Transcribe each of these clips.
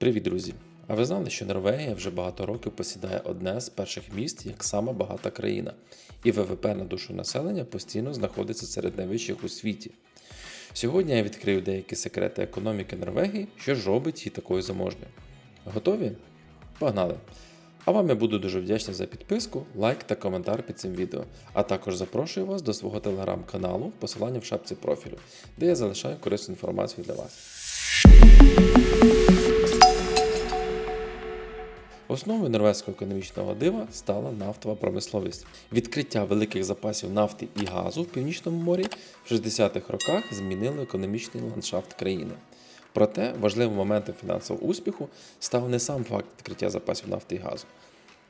Привіт, друзі! А ви знали, що Норвегія вже багато років посідає одне з перших місць як сама багата країна, і ВВП на душу населення постійно знаходиться серед найвищих у світі. Сьогодні я відкрию деякі секрети економіки Норвегії, що ж робить її такою заможною. Готові? Погнали! А вам я буду дуже вдячний за підписку, лайк та коментар під цим відео, а також запрошую вас до свого телеграм-каналу, посилання в шапці профілю, де я залишаю корисну інформацію для вас. Основою норвезького економічного дива стала нафтова промисловість. Відкриття великих запасів нафти і газу в північному морі в 60-х роках змінило економічний ландшафт країни. Проте важливим моментом фінансового успіху став не сам факт відкриття запасів нафти і газу.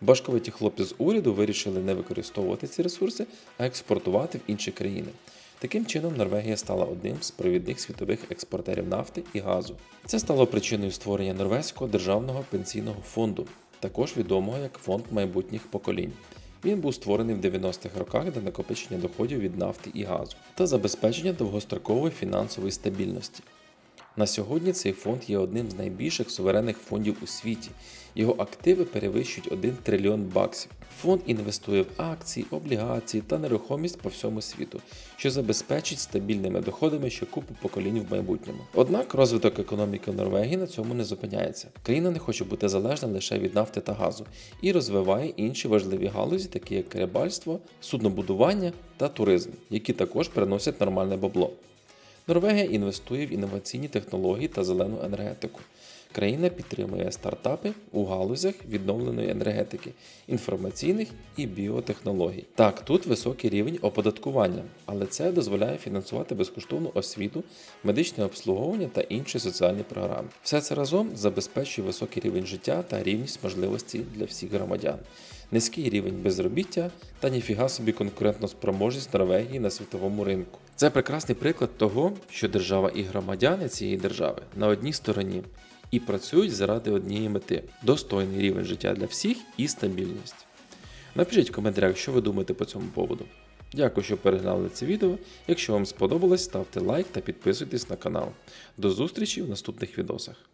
Башковиті хлопці з уряду вирішили не використовувати ці ресурси, а експортувати в інші країни. Таким чином, Норвегія стала одним з провідних світових експортерів нафти і газу. Це стало причиною створення Норвезького державного пенсійного фонду, також відомого як фонд майбутніх поколінь. Він був створений в 90-х роках для накопичення доходів від нафти і газу та забезпечення довгострокової фінансової стабільності. На сьогодні цей фонд є одним з найбільших суверенних фондів у світі. Його активи перевищують 1 трильйон баксів. Фонд інвестує в акції, облігації та нерухомість по всьому світу, що забезпечить стабільними доходами ще купу поколінь в майбутньому. Однак розвиток економіки Норвегії на цьому не зупиняється. Країна не хоче бути залежна лише від нафти та газу і розвиває інші важливі галузі, такі як рибальство, суднобудування та туризм, які також приносять нормальне бабло. Норвегія інвестує в інноваційні технології та зелену енергетику. Країна підтримує стартапи у галузях відновленої енергетики, інформаційних і біотехнологій. Так, тут високий рівень оподаткування, але це дозволяє фінансувати безкоштовну освіту, медичне обслуговування та інші соціальні програми. Все це разом забезпечує високий рівень життя та рівність можливостей для всіх громадян. Низький рівень безробіття та ніфіга собі конкурентну спроможність Норвегії на світовому ринку. Це прекрасний приклад того, що держава і громадяни цієї держави на одній стороні і працюють заради однієї мети достойний рівень життя для всіх і стабільність. Напишіть в коментарях, що ви думаєте по цьому поводу. Дякую, що переглянули це відео. Якщо вам сподобалось, ставте лайк та підписуйтесь на канал. До зустрічі в наступних відосах.